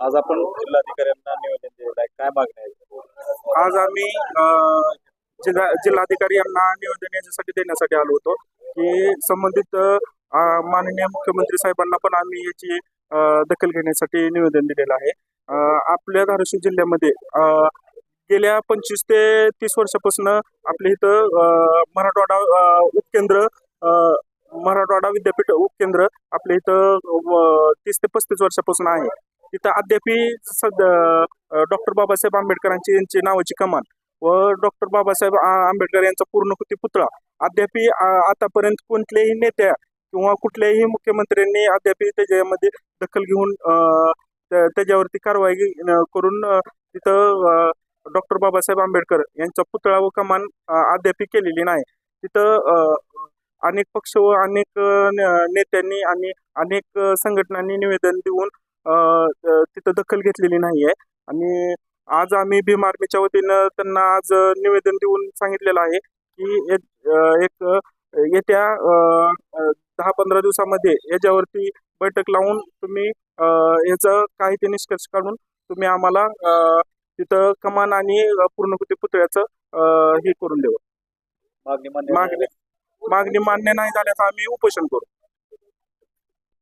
आज आपण जिल्हाधिकाऱ्यांना निवेदन दिलेलं आहे. काय मागणी आहे? आज आम्ही जिल्हा जिल्हाधिकारी यांना निवेदन याच्यासाठी देण्यासाठी आलो होतो की संबंधित माननीय मुख्यमंत्री साहेबांना पण आम्ही याची दखल घेण्यासाठी निवेदन दिलेलं आहे. आपल्या धाराशिव जिल्ह्यामध्ये गेल्या पंचवीस ते तीस वर्षापासून आपल्या इथं मराठवाडा उपकेंद्र मराठवाडा विद्यापीठ उपकेंद्र आपल्या इथं तीस ते पस्तीस वर्षापासून आहे. तिथं अद्यापी सद डॉक्टर बाबासाहेब आंबेडकरांची यांची नावाची कमान व डॉक्टर बाबासाहेब आंबेडकर यांचा पूर्णकृती पुतळा अद्यापी आ- आतापर्यंत कोणत्याही नेत्या किंवा कुठल्याही मुख्यमंत्र्यांनी अद्यापी त्याच्यामध्ये दखल घेऊन त्या- त्याच्यावरती कारवाई करून तिथं डॉक्टर बाबासाहेब आंबेडकर यांचा पुतळा व कमान अ, केलेली नाही. तिथं अनेक पक्ष व अनेक न- नेत्यांनी आणि अनेक संघटनांनी निवेदन देऊन तिथं दखल घेतलेली नाही आहे आणि आज आम्ही भीम आर्मीच्या वतीनं त्यांना आज निवेदन देऊन सांगितलेलं आहे की एक येत्या दहा पंधरा दिवसामध्ये याच्यावरती बैठक लावून तुम्ही याचं काही ते निष्कर्ष काढून तुम्ही आम्हाला तिथं कमान आणि पूर्णकृती पुतळ्याचं हे करून देऊ मागणी मागणी मागणी मान्य नाही झाल्याचं आम्ही उपोषण करू.